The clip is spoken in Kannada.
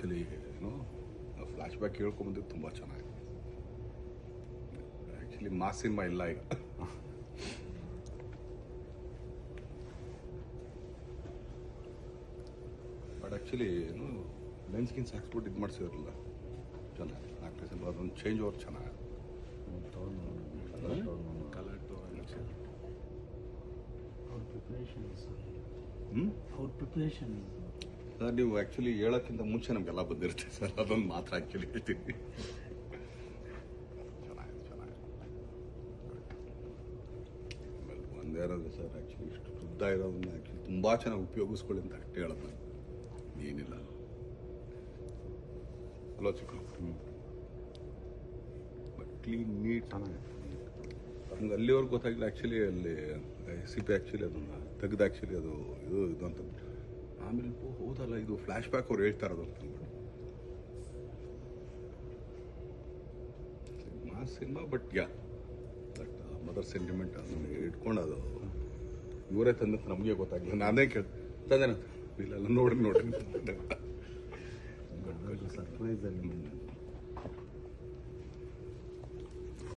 ಆ್ಯಕ್ಚುಲಿ ಏನು? ಫ್ಲ್ಯಾಶ್ ಬ್ಯಾಕ್ ಹೇಳ್ಕೊಂಬಂದಿದ್ದು ತುಂಬ ಚೆನ್ನಾಗಿದೆ. ಆ್ಯಕ್ಚುಲಿ ಸಿನಿಮಾ ಇಲ್ಲ ಈಗ. ಬಟ್ ಆ್ಯಕ್ಚುಲಿ ಏನು ಲೆನ್ಸ್ ಗಿನ್ಸ್ ಹಾಕ್ಸ್ಬಿಟ್ಟು ಇದು ಮಾಡಿಸಿದ್ರಲ್ಲ ಚೆನ್ನಾಗಿ. ನಾಲ್ಕು ಸಿನಿಮಾ ಅದೊಂದು ಚೇಂಜ್ ಓವರ್ ಚೆನ್ನಾಗಿ. ಕಲರ್ is ಹ್ಞೂ ಅವ್ರ ಪ್ರಿಪ್ರೇಷನ್ ಸರ್ ನೀವು ಆ್ಯಕ್ಚುಲಿ ಹೇಳೋಕ್ಕಿಂತ ಮುಂಚೆ ನಮಗೆಲ್ಲ ಬಂದಿರುತ್ತೆ ಸರ್. ಅದೊಂದು ಮಾತ್ರ ಆ್ಯಕ್ಚುಲಿ ಹೇಳ್ತೀನಿ. ಒಂದೇ ಇರೋದು ಸರ್ ಆ್ಯಕ್ಚುಲಿ ಇಷ್ಟು ಉದ್ದ ಇರೋದನ್ನ ಆ್ಯಕ್ಚುಲಿ ತುಂಬ ಚೆನ್ನಾಗಿ ಉಪಯೋಗಿಸ್ಕೊಳ್ಳಿ ಅಂತ ಅಷ್ಟೇ ಹೇಳೋದು ನಾನು. ಏನಿಲ್ಲ. ಹಲೋ ಚಿಕ್ಕ. ಬಟ್ ಕ್ಲೀನ್ ನೀಟ್ ನಮ್ಗೆ ಅಲ್ಲಿವರೆಗೂ ಗೊತ್ತಾಗಿಲ್ಲ ಆ್ಯಕ್ಚುಲಿ ಅಲ್ಲಿ ಸಿಪಿ ಆ್ಯಕ್ಚುಲಿ ಅದನ್ನು ತೆಗೆದು ಆ್ಯಕ್ಚುಲಿ ಅದು ಇದು ಇದು ಅಂತ ಆಮೇಲೆ ಹೌದಲ್ಲ ಇದು ಫ್ಲ್ಯಾಶ್ ಬ್ಯಾಕ್ ಅವ್ರು ಹೇಳ್ತಾ ಇರೋದು ಅಂತ ಅಂದ್ಬಿಟ್ಟು mass cinema but yeah but mother sentiment ಇಟ್ಕೊಂಡು ಅದು ಇವರೇ ತಂದೆ ನಮಗೆ ಗೊತ್ತಾಗಿಲ್ಲ ನಾನೇ ಕೇಳಿ ತಂದೆ ಇಲ್ಲ ನೋಡಿ ನೋಡಿ. ಸರ್ಪ್ರೈಸ್ ಅಲ್ಲಿ